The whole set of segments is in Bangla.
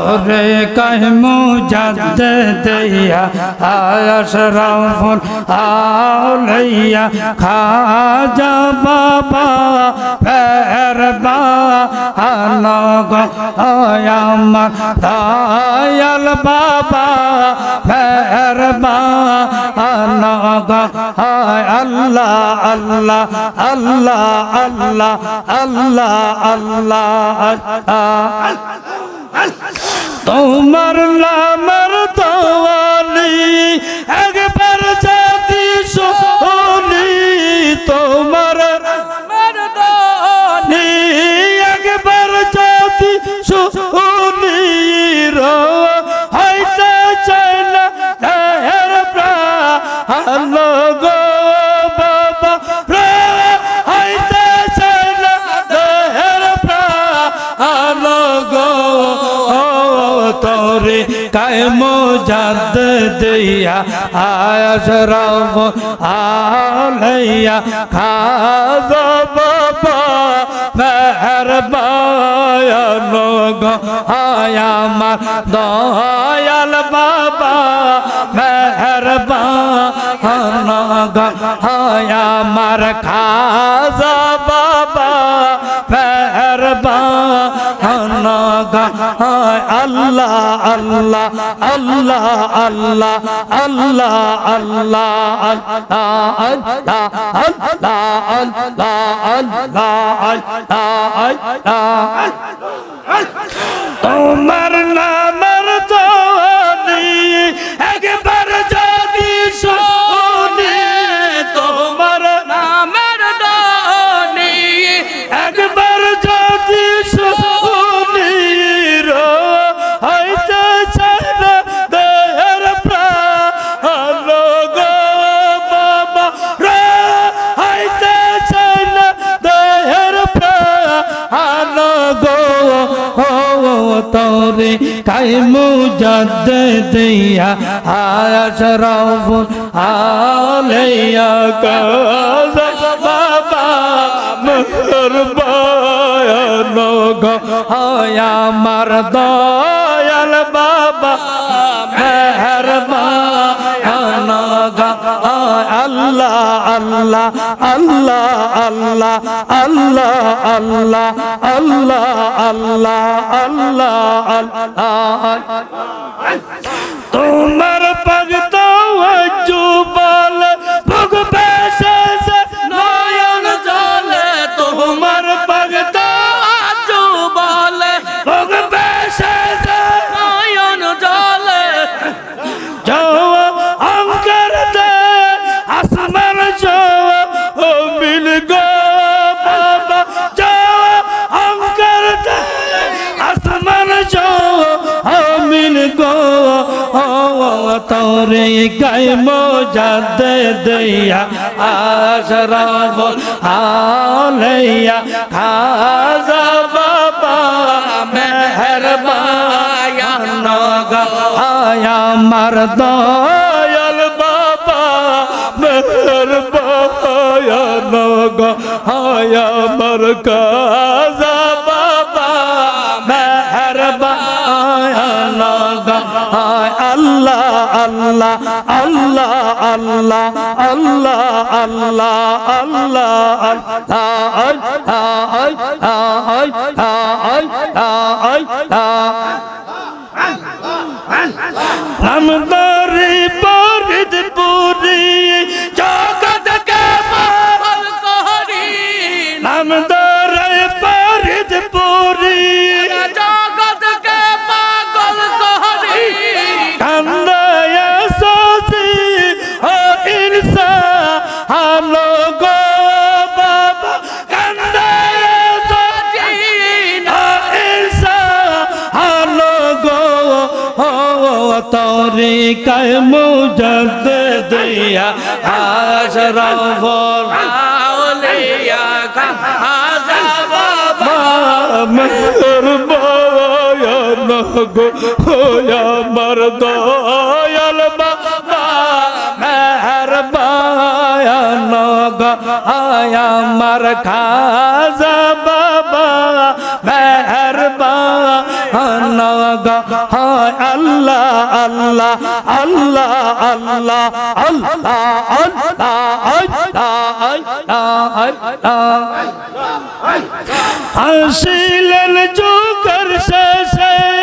তোরে কহমু জাদ দিয়া আশরাফুল আউলিয়া খাজা বাবা ফেরবা আনগ আমার দয়াল বাবা ফেরবা আনগ আল্লাহ আল্লাহ আল্লাহ আল্লাহ আল্লাহ আল্লাহ আল্লাহ তোমার নামের তোয়ালি একবার যদি শুনি তোমার কায় মোজাদ দিয়া আশরাব আলাইয়া খাজা বাবা মেহরবায়া লোগ আয়া আমার দয়াল বাবা মেহরবা হায়া আমার খাজা বাবা গো হায় আল্লাহ আল্লাহ আল্লাহ আল্লাহ আল্লাহ আল্লাহ আল্লাহ আল্লাহ আল্লাহ আল্লাহ আল্লাহ তোমার নামের مجدديا يا شرف علي كذا بابا مهربا يا نوغا يا مرضى يا بابا مهربا আল্লাহ আল্লাহ আল্লাহ আল্লাহ আল্লাহ আল্লাহ আল্লাহ আল্লাহ আল্লাহ আল্লাহ। তোমার তোরে গায় মোজাদ দিয়া আশরাফ আলাইয়া। খাজা বাবা মেহরবান গা আয়া মার দয়াল বাবা মেহরবান গা আয়া মার কাজা আল্লাহ আল্লাহ আল্লাহ আল্লাহ আল্লাহ আল্লাহ আমদারি পরিদ পুরি জগত কে পাল করি আমদারি পরিদ পুরি করে কমুজত দিয়া আশরফ আউলিয়া কা আজাব মসুর বায়া নগো হোয়া মরদ আয়াল বাবা। মেহর বায়া নগো আয়া মর খাজা বাবা। মেহর বায়া নগো আল্লাহ আল্লাহ আল্লাহ আল্লাহ আল্লাহ হাসিলেন যুগর শেষে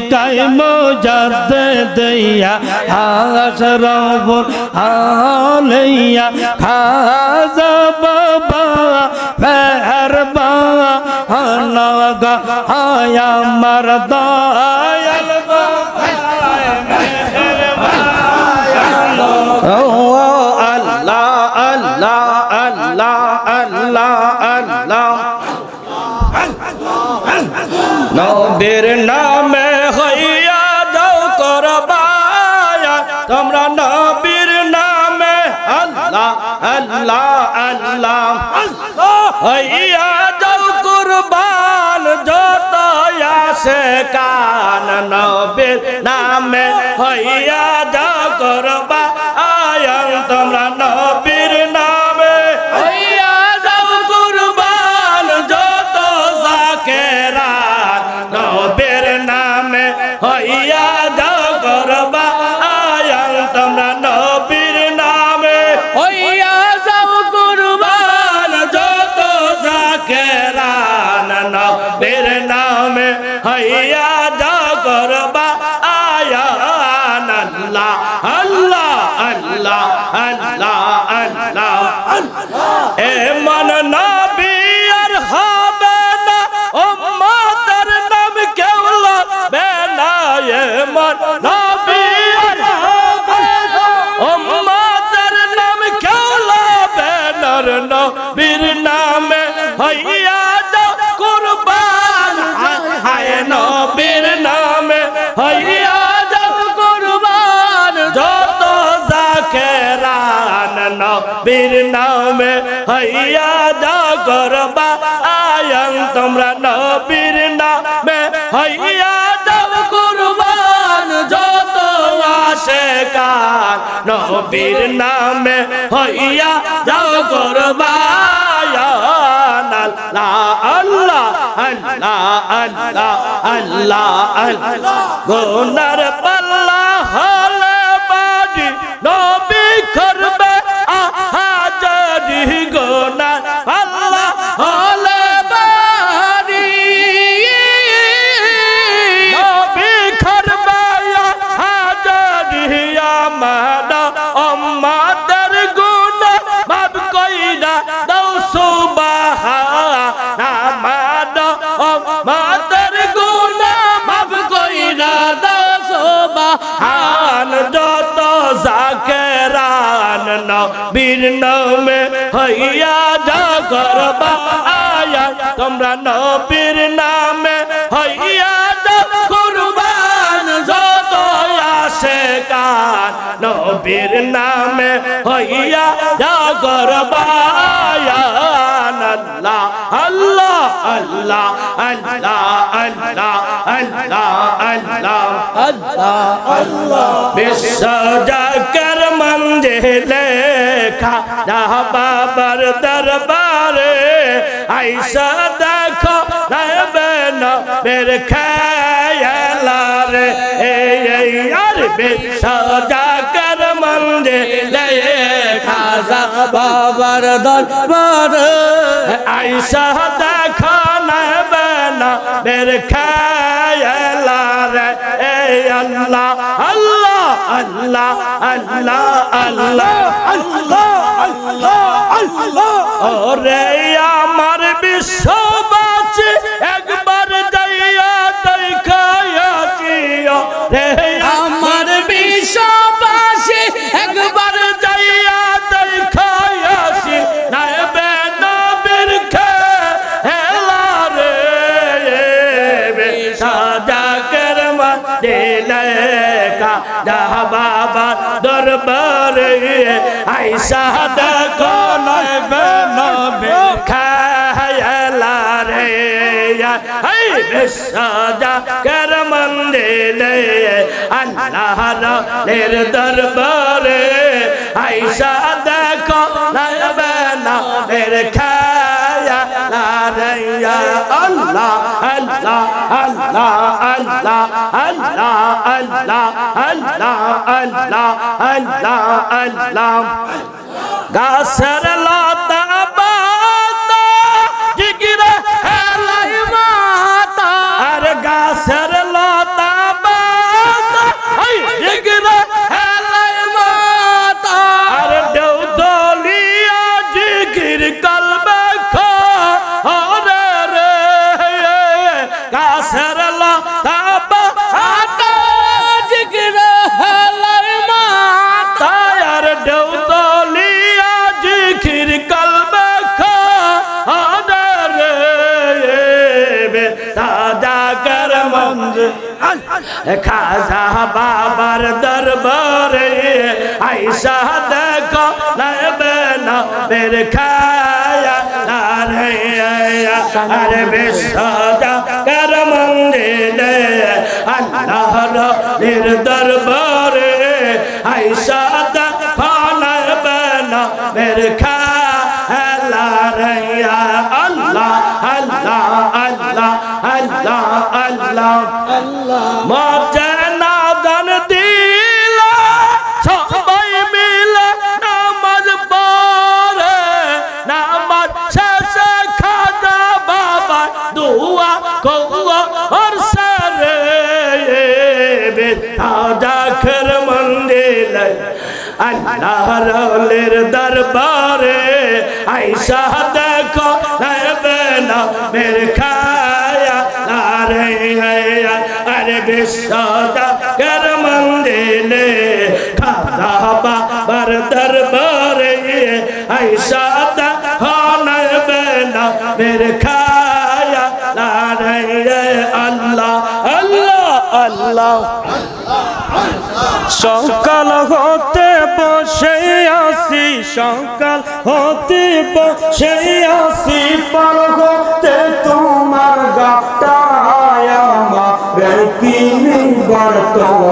তরিকায় মোজাদ দিয়া আশরব আলাইয়া খাজা বাবা মেহরবা আনাগা আয়া মরদা নবীর আল্লাহ আল্লাহ। হইয়া যাও কুরবান যত আসে কান নবে নামে। হইয়া যাও করবা আয়ান আল্লাহ আল্লাহ আল্লাহ আল্লাহ আল্লাহ। এ মন নবী আর হবে না, উম্মতের নাম কেউ লবে না। এ মন নবী আর হবে না, উম্মতের নাম কেউ লবে না। নবীর নামে হইয়া যাও কুরবান। হায়, নবীর নামে হইয়া নবীর নামে হইয়া যাও করবা আয়ান তোমরা নবীর নামে হইয়া যাও কুরবান যত আসে কান নবীর নামে হইয়া যাও করবা আল্লাহ আল্লাহ আল্লাহ আল্লাহ গোনার পাল্লা নবীর নামে হইয়া যা করবা আয়া। তোমরা নবীর নামে হইয়া যা কুরবান যত আসে কান নবীর নামে হইয়া যা করবা আয়া। আল্লাহ আল্লাহ আল্লাহ আল্লাহ আল্লাহ আল্লাহ আল্লাহ আল্লাহ আল্লাহ। বিশ্ব জাকর জেলে খাজা বাবার দরবারে। আইসা দেখো রবেন মেরে খেলা রে এই আর বেশা কর মন্দিরে খাজা বাবার দরবারে। আইসা দেখো রবেন মেরে এই, আল্লাহ আল্লাহ। আল্লাহ আল্লাহ আল্লাহ আল্লাহ আল্লাহ আল্লাহ। ওরে আমার বিশ্ববাসী যাহ বাবা দরবারে আইসা দেখো নবে নবে খায়লা রে। হাই বিশ্বজা কর মন্দিরে আল্লাহ রের দরবারে আইসা আল্লাহ আল্লাহ আল্লাহ আল্লাহ আল্লাহ আল্লাহ আল্লাহ আল্লাহ আল্লাহ গাছের লতা খাজা বাবার দরবারে আইসা দেখো নবে না বের খায়া, আরে আরে বিশ্বজা কর মন্দিরে, আল্লাহর নির দরবারে আইসা দেখো নবে না বের খায়া আল্লাহ। মজা না জান দিল সবাই মিলে নামাজ পড়ে। নামাজ শেষে খাজা বাবা দুয়া কৌয়া আর সারে বেতাজা খর মন্দির। আল্লাহর ওলির দরবারে আইসা দেখো না মের খায়া বিশ্বদা কর মন্দিরে খাজা বাবার দরবারে আইসা দেখো নবে না মের খায়া আল্লাহ আল্লাহ আল্লাহ। সকাল হতে বসে আসি, সকাল হতে বসে আসি পার হতে তোমার Obrigado.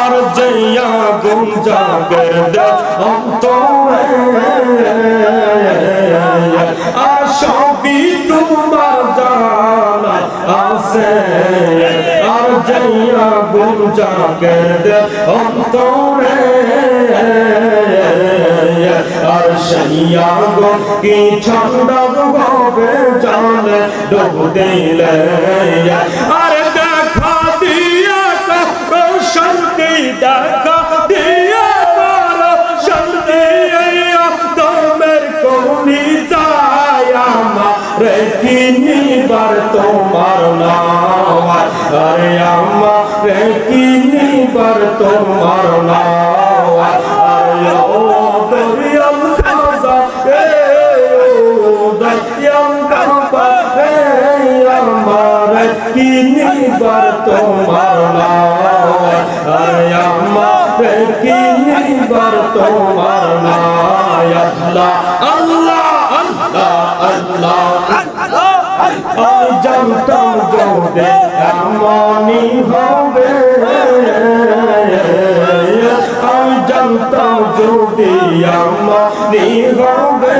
আর জয়া গুম যাবে অন্তরে আশি তোমার জানা আসে আর জয়া গুম যাবে অন্তরে। আর সহিয়া গো কি ছন্দ গোবে জানে ডুব দিলে আর দেখা দিয়া শান্তি কিনিবার তোমার আমার কিনিবার তোমার আল্লাহ আল্লাহ আল্লাহ আল্লাহ। জানতাম যদি এমনই হবে। আমি জানতাম যদি এমনই হবে।